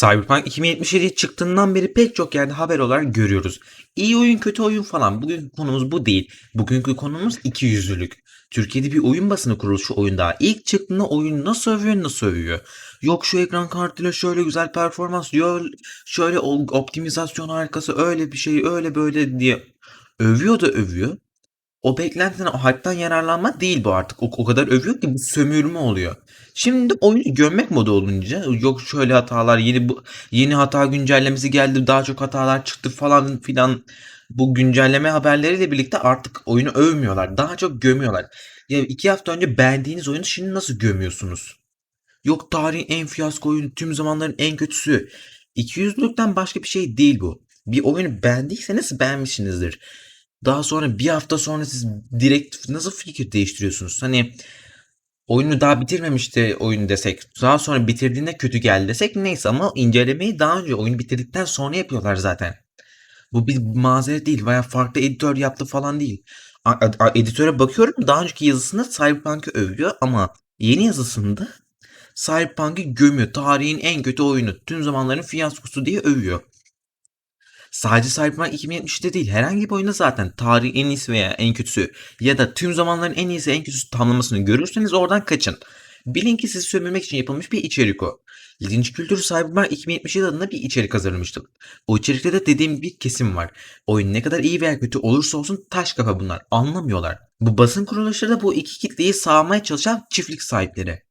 Cyberpunk 2077 çıktığından beri pek çok yerde haber olarak görüyoruz. İyi oyun kötü oyun falan. Bugünkü konumuz bu değil. Bugünkü konumuz ikiyüzlülük. Türkiye'de bir oyun basını kuruluşu oyun daha. İlk çıktığında oyun nasıl övüyor nasıl övüyor. Yok şu ekran kartıyla şöyle güzel performans, yok şöyle optimizasyon harikası öyle bir şey öyle böyle diye övüyor da övüyor. O beklentinin o hype'tan yararlanma değil bu artık. O, o kadar övüyor ki bu sömürme oluyor. Şimdi oyunu gömmek modu olunca yok şöyle hatalar yeni bu yeni hata güncellemesi geldi daha çok hatalar çıktı falan filan bu güncelleme haberleriyle birlikte artık oyunu övmüyorlar. Daha çok gömüyorlar. Ya iki hafta önce beğendiğiniz oyunu şimdi nasıl gömüyorsunuz? Yok tarihin en fiyasko oyunu tüm zamanların en kötüsü. İkiyüzlülükten başka bir şey değil bu. Bir oyunu beğendiyseniz beğenmişsinizdir. Daha sonra bir hafta sonra siz direkt nasıl fikir değiştiriyorsunuz? Hani oyunu daha bitirmemişti oyun desek. Daha sonra bitirdiğinde kötü geldi desek neyse ama incelemeyi daha önce oyunu bitirdikten sonra yapıyorlar zaten. Bu bir mazeret değil veya farklı editör yaptı falan değil. A- a- editöre bakıyorum daha önceki yazısında Cyberpunk'ı övüyor ama yeni yazısında Cyberpunk'ı gömüyor. Tarihin en kötü oyunu. Tüm zamanların fiyaskosu diye övüyor. Sadece Cyberpunk 2077'de değil herhangi bir oyunda zaten tarihin en iyisi veya en kötüsü ya da tüm zamanların en iyisi en kötüsü tamlamasını görürseniz oradan kaçın. Bilin ki sizi sömürmek için yapılmış bir içerik o. İlginç Kültür Cyberpunk 2077 adına bir içerik hazırlamıştım. O içerikte de dediğim bir kesim var. Oyun ne kadar iyi veya kötü olursa olsun taş kafa bunlar. Anlamıyorlar. Bu basın kuruluşları da bu iki kitleyi sağlamaya çalışan çiftlik sahipleri.